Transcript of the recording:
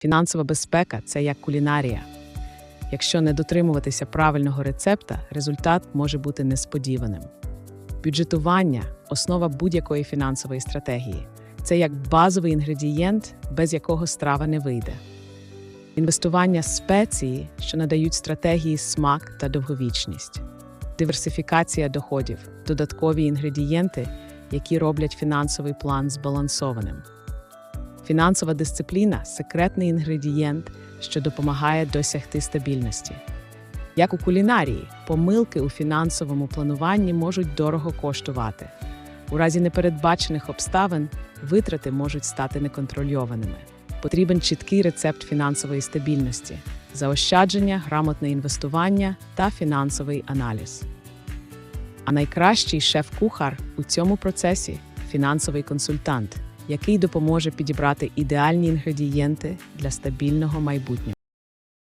Фінансова безпека це як кулінарія. Якщо не дотримуватися правильного рецепта, результат може бути несподіваним. Бюджетування основа будь-якої фінансової стратегії. Це як базовий інгредієнт, без якого страва не вийде. Інвестування спеції, що надають стратегії смак та довговічність, диверсифікація доходів, додаткові інгредієнти, які роблять фінансовий план збалансованим. Фінансова дисципліна секретний інгредієнт, що допомагає досягти стабільності. Як у кулінарії, помилки у фінансовому плануванні можуть дорого коштувати. У разі непередбачених обставин витрати можуть стати неконтрольованими. Потрібен чіткий рецепт фінансової стабільності, заощадження, грамотне інвестування та фінансовий аналіз. А найкращий шеф-кухар у цьому процесі фінансовий консультант, який допоможе підібрати ідеальні інгредієнти для стабільного майбутнього.